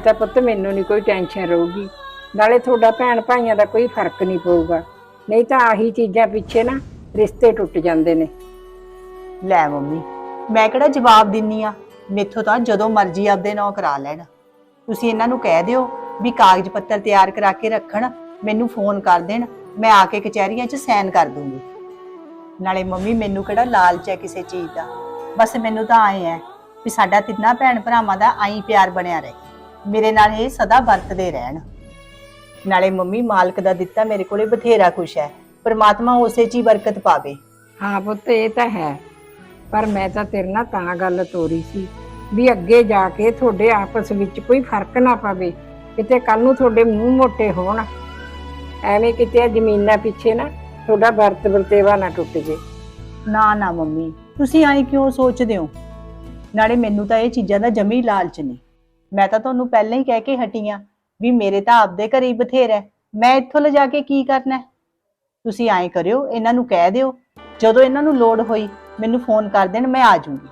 ਤਾਂ ਪੁੱਤ ਮੈਨੂੰ ਨਹੀਂ ਕੋਈ ਟੈਨਸ਼ਨ ਰਹੂਗੀ। ਨਾਲੇ ਤੁਹਾਡਾ ਭੈਣ ਭਾਈਆਂ ਦਾ ਕੋਈ ਫ਼ਰਕ ਨਹੀਂ ਪਊਗਾ। ਨਹੀਂ ਤਾਂ ਆਹੀ ਚੀਜ਼ਾਂ ਪਿੱਛੇ ਨਾ ਰਿਸ਼ਤੇ ਟੁੱਟ ਜਾਂਦੇ ਨੇ। ਲੈ ਮੰਮੀ, ਮੈਂ ਕਿਹੜਾ ਜਵਾਬ ਦਿੰਨੀ ਆ? ਮੇਥੋਂ ਤਾਂ ਜਦੋਂ ਮਰਜ਼ੀ ਆਪਦੇ ਨਾਂ ਕਰਾ ਲੈਣ। ਤੁਸੀਂ ਇਹਨਾਂ ਨੂੰ ਕਹਿ ਦਿਓ ਵੀ ਕਾਗਜ਼ ਪੱਤਰ ਤਿਆਰ ਕਰਾ ਕੇ ਰੱਖਣ, ਮੈਨੂੰ ਫੋਨ ਕਰ ਦੇਣ, ਮੈਂ ਆ ਕੇ ਕਚਹਿਰੀਆਂ 'ਚ ਸਾਈਨ ਕਰ ਦੂੰਗੀ। ਨਾਲੇ ਮੰਮੀ, ਮੈਨੂੰ ਕਿਹੜਾ ਲਾਲਚ ਹੈ ਕਿਸੇ ਚੀਜ਼ ਦਾ? ਬਸ ਮੈਨੂੰ ਤਾਂ ਆਏ ਹੈ ਵੀ ਸਾਡਾ ਤਿੰਨਾਂ ਭੈਣ ਭਰਾਵਾਂ ਦਾ ਆਈ ਪਿਆਰ ਬਣਿਆ ਰਹੇ। ਮੇਰੇ ਨਾਲ ਇਹ ਸਦਾ ਵਰਤਦੇ ਰਹਿਣ। ਨਾਲੇ ਮੰਮੀ ਮਾਲਕ ਦਾ ਦਿੱਤਾ ਮੇਰੇ ਕੋਲੇ ਬਥੇਰਾ ਖੁਸ਼ ਹੈ। ਪਰਮਾਤਮਾ ਉਸੇ 'ਚ ਹੀ ਬਰਕਤ ਪਾਵੇ। ਹਾਂ ਪੁੱਤ ਇਹ ਤਾਂ ਹੈ। ਪਰ ਮੈਂ ਤਾਂ ਤੇਰੇ ਨਾਲ ਤਾਂ ਗੱਲ ਤੋਰੀ ਸੀ ਵੀ ਅੱਗੇ ਜਾ ਕੇ ਤੁਹਾਡੇ ਆਪਸ ਵਿੱਚ ਕੋਈ ਫ਼ਰਕ ਨਾ ਪਵੇ। ਕਿਤੇ ਕੱਲ ਨੂੰ ਤੁਹਾਡੇ ਮੂੰਹ ਮੋਟੇ ਹੋਣ। ਐਵੇਂ ਕਿਤੇ ਜ਼ਮੀਨਾਂ ਪਿੱਛੇ ਨਾ ਤੁਹਾਡਾ ਵਰਤ ਵਰਤੇਵਾ ਨਾ ਟੁੱਟ ਜੇ। ਨਾ ਨਾ ਮੰਮੀ ਤੁਸੀਂ ਐਂ ਕਿਉਂ ਸੋਚਦੇ ਹੋ? ਨਾਲੇ ਮੈਨੂੰ ਤਾਂ ਇਹ ਚੀਜ਼ਾਂ ਦਾ ਜਮੀ ਲਾਲਚ ਨਹੀਂ। ਮੈਂ ਤਾਂ ਤੁਹਾਨੂੰ ਪਹਿਲਾਂ ਹੀ ਕਹਿ ਕੇ ਹਟੀ ਆਂ ਵੀ ਮੇਰੇ ਤਾਂ ਆਪਦੇ ਘਰੇ ਹੀ ਬਥੇਰਾ ਮੈਂ ਇੱਥੋਂ ਲਿਜਾ ਕੇ ਕੀ ਕਰਨਾ ਤੁਸੀਂ ਐਂ ਕਰਿਓ, ਇਹਨਾਂ ਨੂੰ ਕਹਿ ਦਿਓ। ਜਦੋਂ ਇਹਨਾਂ ਨੂੰ ਲੋੜ ਹੋਈ, ਮੈਨੂੰ ਫੋਨ ਕਰ ਦੇਣ, ਮੈਂ ਆ ਜਾਊਂਗੀ।